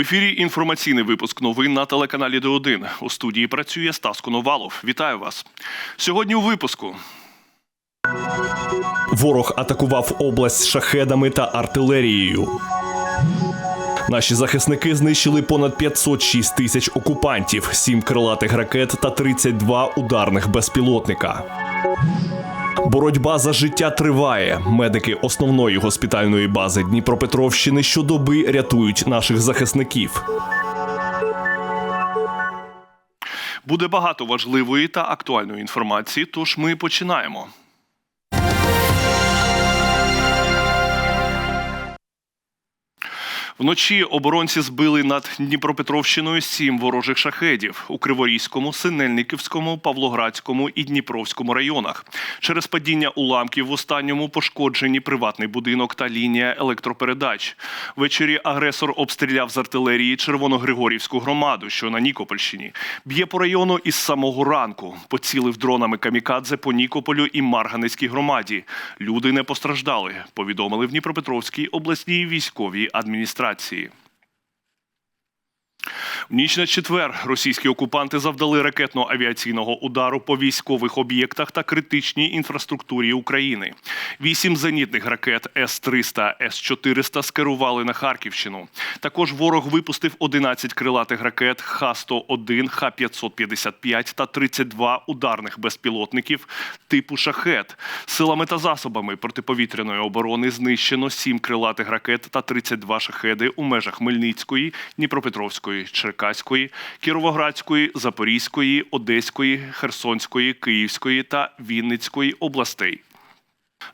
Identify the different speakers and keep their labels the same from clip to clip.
Speaker 1: ефірі інформаційний випуск новин на телеканалі Д1. У студії працює Стас Коновалов. Вітаю вас. Сьогодні у випуску.
Speaker 2: Ворог атакував область шахедами та артилерією. Наші захисники знищили понад 506 тисяч окупантів, 7 крилатих ракет та 32 ударних безпілотника. Боротьба за життя триває. Медики основної госпітальної бази Дніпропетровщини щодоби рятують наших захисників.
Speaker 1: Буде багато важливої та актуальної інформації, тож ми починаємо. Вночі оборонці збили над Дніпропетровщиною сім ворожих шахедів у Криворізькому, Синельниківському, Павлоградському і Дніпровському районах. Через падіння уламків в останньому пошкоджені приватний будинок та лінія електропередач. Ввечері агресор обстріляв з артилерії Червоногригорівську громаду, що на Нікопольщині. Б'є по району із самого ранку. Поцілив дронами камікадзе по Нікополю і Марганецькій громаді. Люди не постраждали. Повідомили в Дніпропетровській обласній військовій адміністрації. See. В ніч на четвер російські окупанти завдали ракетно-авіаційного удару по військових об'єктах та критичній інфраструктурі України. Вісім зенітних ракет С-300, С-400 скерували на Харківщину. Також ворог випустив 11 крилатих ракет Х-101, Х-555 та 32 ударних безпілотників типу «Шахет». Силами та засобами протиповітряної оборони знищено 7 крилатих ракет та 32 шахеди у межах Хмельницької, Дніпропетровської, Черкаської, Кіровоградської, Запорізької, Одеської, Херсонської, Київської та Вінницької областей.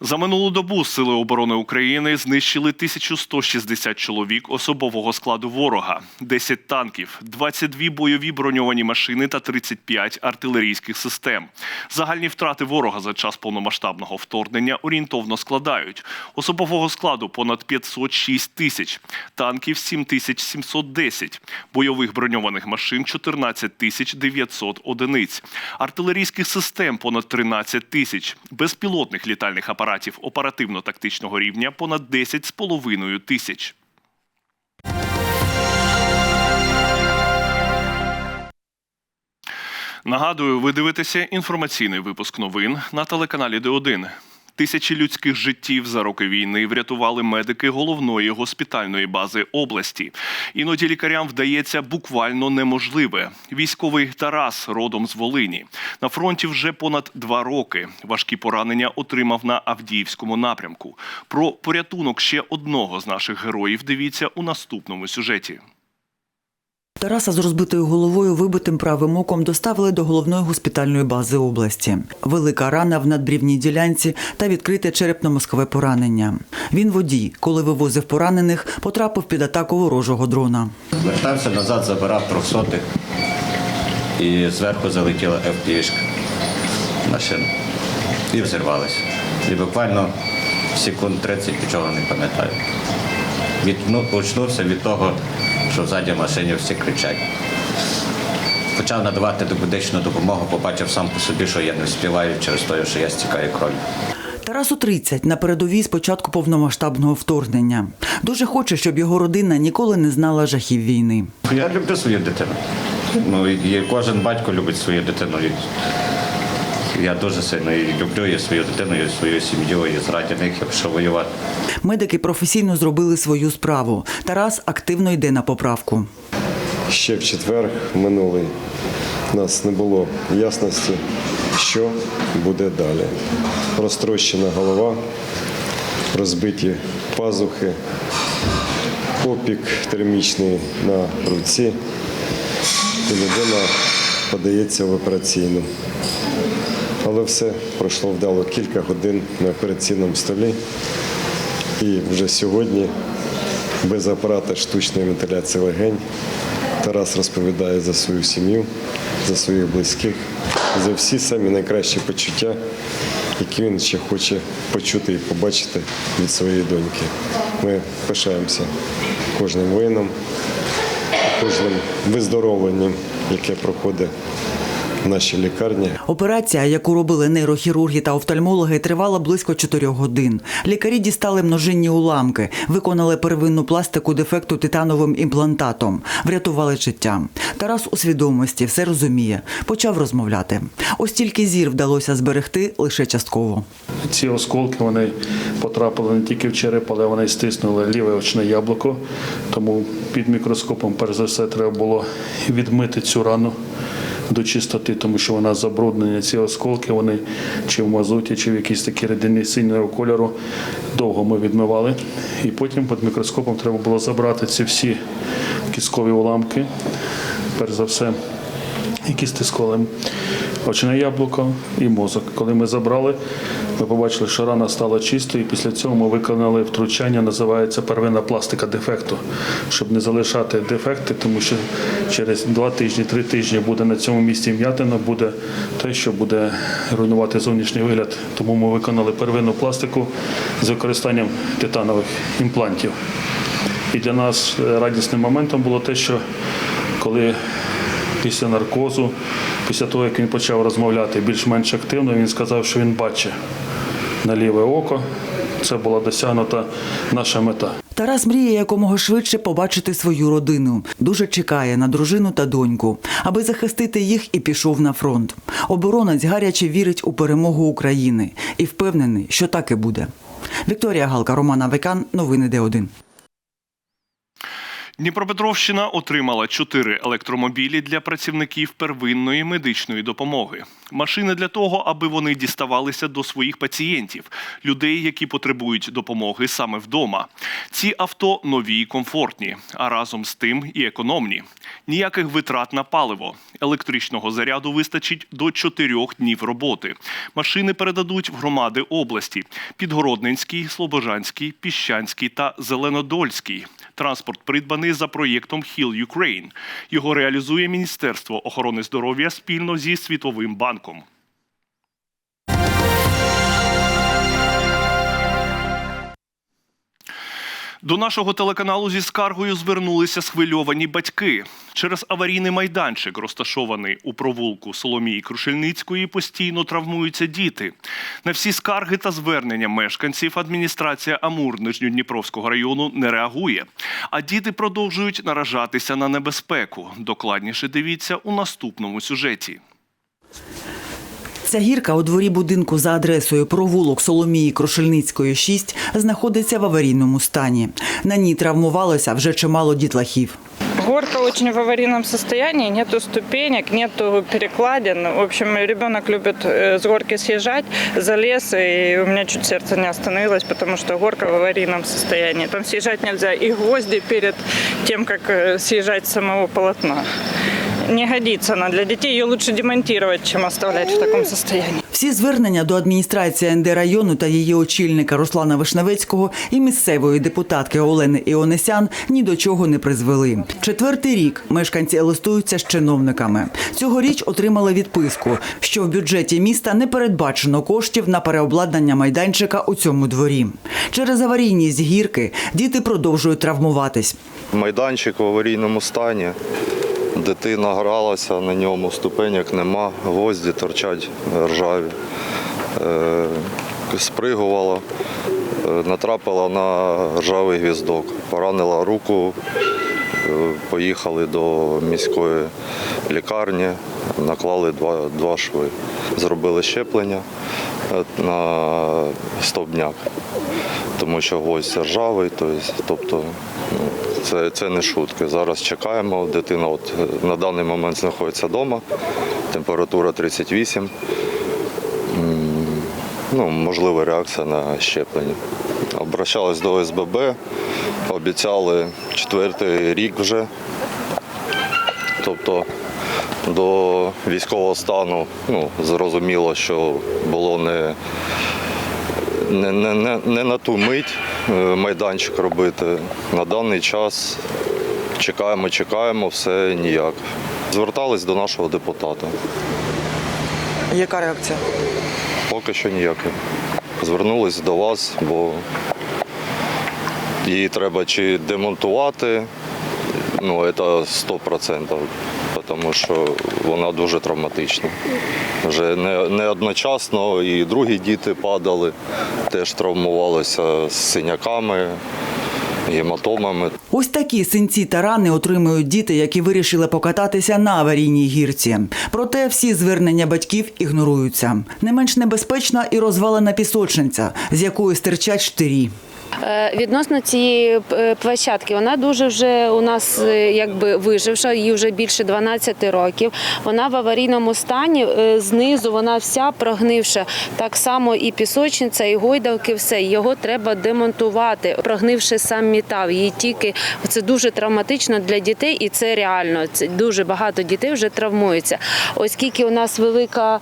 Speaker 1: За минулу добу Сили оборони України знищили 1160 чоловік особового складу ворога, 10 танків, 22 бойові броньовані машини та 35 артилерійських систем. Загальні втрати ворога за час повномасштабного вторгнення орієнтовно складають особового складу понад 506 тисяч, танків 7710, бойових броньованих машин 14 тисяч 900 одиниць, артилерійських систем понад 13 тисяч, безпілотних літальних апаратів оперативно-тактичного рівня понад 10,5 тисяч. Нагадую, ви дивитеся інформаційний випуск новин на телеканалі Д1. Тисячі людських життів за роки війни врятували медики головної госпітальної бази області. Іноді лікарям вдається буквально неможливе. Військовий Тарас родом з Волині. На фронті вже понад два роки. Важкі поранення отримав на Авдіївському напрямку. Про порятунок ще одного з наших героїв дивіться у наступному сюжеті.
Speaker 3: Тараса з розбитою головою, вибитим правим оком доставили до головної госпітальної бази області. Велика рана в надбрівній ділянці та відкрите черепно-мозкове поранення. Він водій, коли вивозив поранених, потрапив під атаку ворожого дрона.
Speaker 4: Вертався назад, забирав трьохсотих і зверху залетіла fpv машина. І взірвалася. І буквально секунд 30 нічого не пам'ятаю. Ну, очнувся від того, що в задній машині всі кричать. Почав надавати медичну допомогу, побачив сам по собі, що я не встигаю через те, що я стікаю кров'ю.
Speaker 3: Тарасу 30 на передовій з початку повномасштабного вторгнення. Дуже хоче, щоб його родина ніколи не знала жахів війни.
Speaker 4: Я люблю свою дитину. Ну, і кожен батько любить свою дитину. Я дуже сильно і люблю і свою дитину, і свою сім'ю, і заради них я пішов воювати.
Speaker 3: Медики професійно зробили свою справу. Тарас активно йде на поправку.
Speaker 5: ще в четвер минулий у нас не було ясності, що буде далі. Розтрощена голова, розбиті пазухи, опік термічний на руці, і людина подається в операційну. Але все пройшло вдало кілька годин на операційному столі. І вже сьогодні без апарата штучної вентиляції легень Тарас розповідає за свою сім'ю, за своїх близьких, за всі самі найкращі почуття, які він ще хоче почути і побачити від своєї доньки. Ми пишаємося кожним воїном, кожним виздоровленням, яке проходить нашій лікарні.
Speaker 3: Операція, яку робили нейрохірурги та офтальмологи, тривала близько 4 годин. Лікарі дістали множинні уламки, виконали первинну пластику дефекту титановим імплантатом, врятували життя. Тарас у свідомості все розуміє, почав розмовляти. Ось тільки зір вдалося зберегти лише частково.
Speaker 6: Ці осколки вони потрапили не тільки в череп, але вони стиснули ліве очне яблуко. Тому під мікроскопом, перш за все, треба було відмити цю рану до чистоти, тому що вона забруднена. Ці осколки, вони чи в мазуті, чи в якійсь такі рідини синього кольору. Довго ми відмивали. І потім під мікроскопом треба було забрати ці всі кіскові уламки. Перш за все, які стискали очне яблуко і мозок. Коли ми забрали, ми побачили, що рана стала чистою, і після цього ми виконали втручання, називається первинна пластика дефекту, щоб не залишати дефекти, тому що через два тижні, три тижні буде на цьому місці м'ятина, буде те, що буде руйнувати зовнішній вигляд. Тому ми виконали первинну пластику з використанням титанових імплантів. І для нас радісним моментом було те, що коли після наркозу, після того, як він почав розмовляти більш-менш активно, він сказав, що він бачить на ліве око. Це була досягнута наша мета.
Speaker 3: Тарас мріє якомога швидше побачити свою родину. Дуже чекає на дружину та доньку, аби захистити їх і пішов на фронт. Оборонець гаряче вірить у перемогу України і впевнений, що так і буде. Вікторія Галка, Роман Авекан, новини Д1.
Speaker 1: Дніпропетровщина отримала чотири електромобілі для працівників первинної медичної допомоги. Машини для того, аби вони діставалися до своїх пацієнтів, людей, які потребують допомоги саме вдома. Ці авто нові і комфортні, а разом з тим і економні. Ніяких витрат на паливо. Електричного заряду вистачить до чотирьох днів роботи. Машини передадуть в громади області: Підгородненський, Слобожанський, Піщанський та Зеленодольський. Транспорт придбаний за проєктом Heal Ukraine. Його реалізує Міністерство охорони здоров'я спільно зі Світовим банком. До нашого телеканалу зі скаргою звернулися схвильовані батьки. Через аварійний майданчик, розташований у провулку Соломії Крушельницької, постійно травмуються діти. На всі скарги та звернення мешканців адміністрація Амур Нижньодніпровського району не реагує. А діти продовжують наражатися на небезпеку. Докладніше дивіться у наступному сюжеті.
Speaker 3: Ця гірка у дворі будинку за адресою провулок Соломії Крушельницької, 6 знаходиться в аварійному стані. На ній травмувалося вже чимало дітлахів.
Speaker 7: Горка очень в аварийном состоянии, нету ступенек, нету перекладин. В общем, ребенок любит э, с горки съезжать, залез, и у меня чуть сердце не остановилось, потому что горка в аварийном состоянии. Там съезжать нельзя, и гвозди перед тем, как э, съезжать с самого полотна. Не годится она для детей, ее лучше демонтировать, чем оставлять в таком состоянии.
Speaker 3: Всі звернення до адміністрації НД району та її очільника Руслана Вишневецького і місцевої депутатки Олени Іонесян ні до чого не призвели. Четвертий рік мешканці листуються з чиновниками. Цьогоріч отримали відписку, що в бюджеті міста не передбачено коштів на переобладнання майданчика у цьому дворі. Через аварійність гірки діти продовжують травмуватись.
Speaker 8: Майданчик в аварійному стані. Дитина гралася на ньому, ступеньок нема, гвозді торчать ржаві. Е, спригувала, е, натрапила на ржавий гвіздок, поранила руку, е, поїхали до міської лікарні, наклали два, два шви. Зробили щеплення на стовбняк, тому що гвоздь ржавий, тобто, тобто ну, це, це не шутки. Зараз чекаємо. Дитина от е, на даний момент знаходиться вдома, температура 38. Ну, можлива реакція на щеплення. Обращались до СББ, обіцяли четвертий рік вже. Тобто до військового стану ну, зрозуміло, що було не, не, не, не, на ту мить майданчик робити. На даний час чекаємо, чекаємо, все ніяк. Звертались до нашого депутата.
Speaker 3: Яка реакція?
Speaker 8: Поки що ніякої. Звернулись до вас, бо її треба чи демонтувати, ну це 100%, тому що вона дуже травматична. Вже не, не одночасно і другі діти падали, теж травмувалися з синяками, гематомами.
Speaker 3: Ось такі синці та рани отримують діти, які вирішили покататися на аварійній гірці. Проте всі звернення батьків ігноруються. Не менш небезпечна і розвалена пісочниця, з якої стирчать штирі.
Speaker 9: Е, Відносно цієї е, площадки, вона дуже вже у нас е, якби виживша, їй вже більше 12 років. Вона в аварійному стані. Знизу вона вся прогнивша. Так само і пісочниця, і гойдалки, все. Його треба демонтувати, прогнивши сам метал. Її тільки це дуже травматично для дітей, і це реально. Це дуже багато дітей вже травмуються. Оскільки у нас велика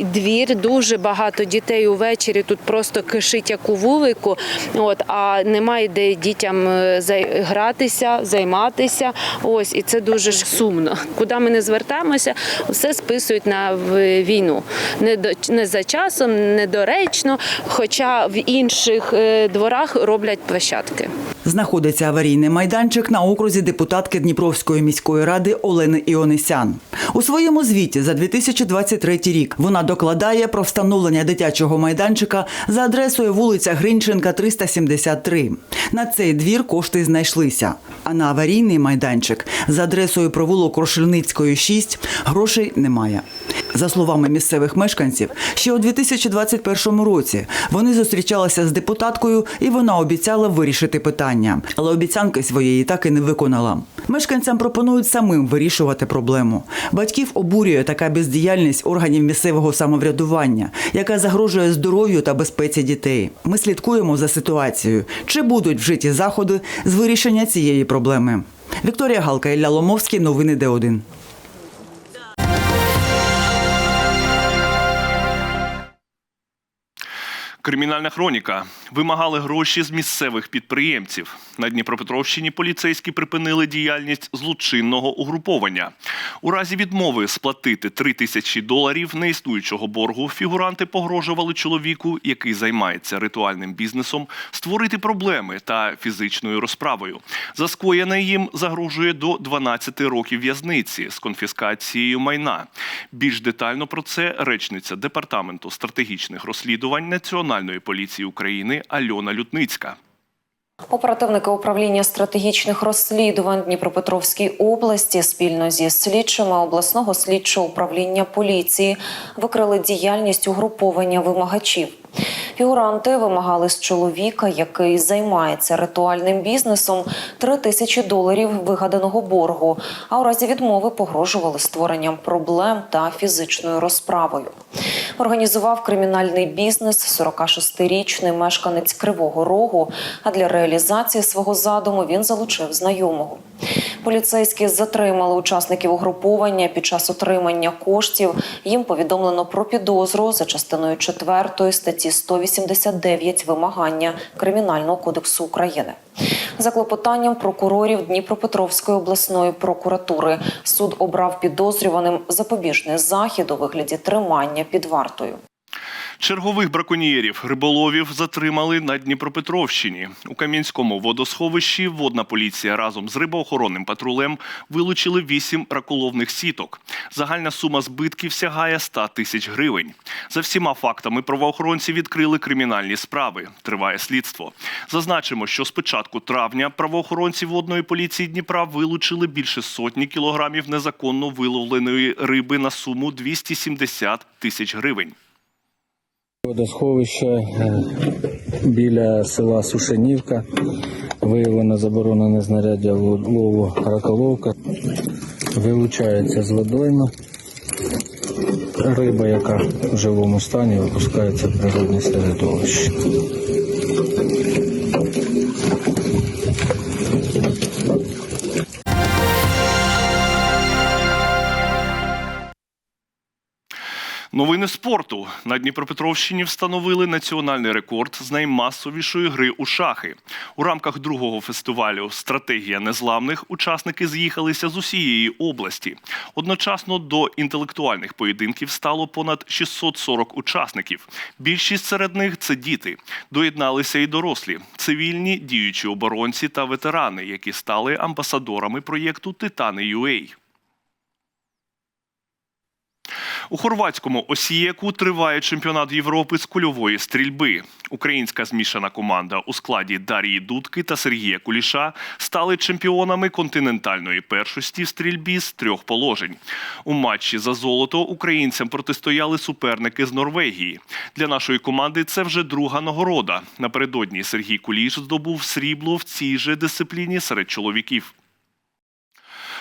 Speaker 9: двір, дуже багато дітей увечері тут просто кишить як у вулику. От а немає де дітям е, гратися, займатися. Ось і це дуже ж сумно. Куди ми не звертаємося, все списують на війну. Не до не за часом, недоречно. Хоча в інших е, дворах роблять площадки.
Speaker 3: Знаходиться аварійний майданчик на окрузі депутатки Дніпровської міської ради Олени Іонисян. У своєму звіті за 2023 рік вона докладає про встановлення дитячого майданчика за адресою вулиця Гринченка, 373. На цей двір кошти знайшлися. А на аварійний майданчик за адресою провулок Крошельницької, 6 грошей немає. За словами місцевих мешканців, ще у 2021 році вони зустрічалися з депутаткою, і вона обіцяла вирішити питання, але обіцянки своєї так і не виконала. Мешканцям пропонують самим вирішувати проблему. Батьків обурює така бездіяльність органів місцевого самоврядування, яка загрожує здоров'ю та безпеці дітей. Ми слідкуємо за ситуацією, чи будуть вжиті заходи з вирішення цієї проблеми. Вікторія Галка Ілля Ломовський. Новини Д1.
Speaker 1: Кримінальна хроніка вимагали гроші з місцевих підприємців. На Дніпропетровщині поліцейські припинили діяльність злочинного угруповання. У разі відмови сплатити 3 тисячі доларів неіснуючого боргу фігуранти погрожували чоловіку, який займається ритуальним бізнесом, створити проблеми та фізичною розправою. За скоєне їм загрожує до 12 років в'язниці з конфіскацією майна. Більш детально про це речниця департаменту стратегічних розслідувань Національної поліції України Альона Лютницька.
Speaker 10: Оперативники управління стратегічних розслідувань Дніпропетровській області спільно зі слідчими обласного слідчого управління поліції викрили діяльність угруповання вимагачів. Фігуранти вимагали з чоловіка, який займається ритуальним бізнесом, 3 тисячі доларів вигаданого боргу, а у разі відмови погрожували створенням проблем та фізичною розправою. Організував кримінальний бізнес 46-річний мешканець Кривого Рогу. А для реалізації свого задуму він залучив знайомого. Поліцейські затримали учасників угруповання під час отримання коштів. Їм повідомлено про підозру за частиною 4 статті 189 вимагання Кримінального кодексу України. За клопотанням прокурорів Дніпропетровської обласної прокуратури суд обрав підозрюваним запобіжний захід у вигляді тримання під вартою.
Speaker 1: Чергових браконьєрів риболовів затримали на Дніпропетровщині. У Кам'янському водосховищі водна поліція разом з рибоохоронним патрулем вилучили вісім раколовних сіток. Загальна сума збитків сягає 100 тисяч гривень. За всіма фактами правоохоронці відкрили кримінальні справи. Триває слідство. Зазначимо, що з початку травня правоохоронці водної поліції Дніпра вилучили більше сотні кілограмів незаконно виловленої риби на суму 270 тисяч гривень.
Speaker 11: Водосховище е, біля села Сушенівка. Виявлено заборонене знаряддя лову раколовка. Вилучається з водойми. Риба, яка в живому стані випускається в природне середовище.
Speaker 1: Новини спорту на Дніпропетровщині встановили національний рекорд з наймасовішої гри у шахи. У рамках другого фестивалю Стратегія незламних учасники з'їхалися з усієї області. Одночасно до інтелектуальних поєдинків стало понад 640 учасників. Більшість серед них це діти. Доєдналися і дорослі, цивільні, діючі оборонці та ветерани, які стали амбасадорами проєкту Титани UA. У хорватському Осієку триває чемпіонат Європи з кульової стрільби. Українська змішана команда у складі Дарії Дудки та Сергія Куліша стали чемпіонами континентальної першості в стрільбі з трьох положень. У матчі за золото українцям протистояли суперники з Норвегії. Для нашої команди це вже друга нагорода. Напередодні Сергій Куліш здобув срібло в цій же дисципліні серед чоловіків.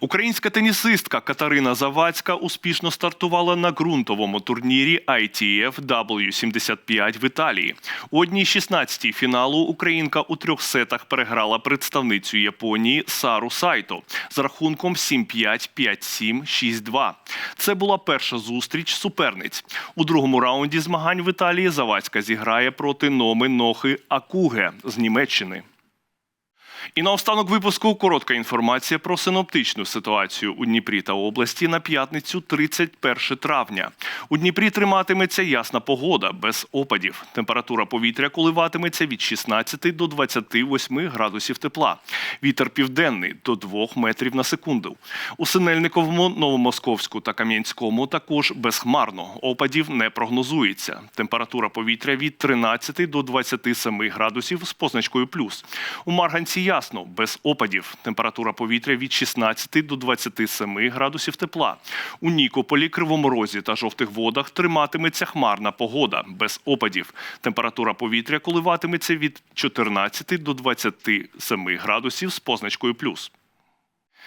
Speaker 1: Українська тенісистка Катерина Завадська успішно стартувала на ґрунтовому турнірі ITF W75 в Італії. У одній 16-й фіналу Українка у трьох сетах переграла представницю Японії Сару Сайто з рахунком 7-5, 5-7, 6-2. Це була перша зустріч суперниць. У другому раунді змагань в Італії Завадська зіграє проти Номи Нохи Акуге з Німеччини. І наостанок випуску коротка інформація про синоптичну ситуацію у Дніпрі та області на п'ятницю 31 травня. У Дніпрі триматиметься ясна погода без опадів. Температура повітря коливатиметься від 16 до 28 градусів тепла. Вітер південний до 2 метрів на секунду. У Синельниковому, Новомосковську та Кам'янському також безхмарно. Опадів не прогнозується. Температура повітря від 13 до 27 градусів з позначкою плюс. У Марганці ясно, без опадів. Температура повітря від 16 до 27 градусів тепла. У Нікополі, Кривоморозі та жовтих водах триматиметься хмарна погода без опадів. Температура повітря коливатиметься від 14 до 27 градусів з позначкою плюс.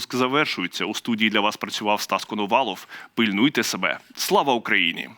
Speaker 1: випуск завершується. У студії для вас працював Стас Коновалов. Пильнуйте себе. Слава Україні!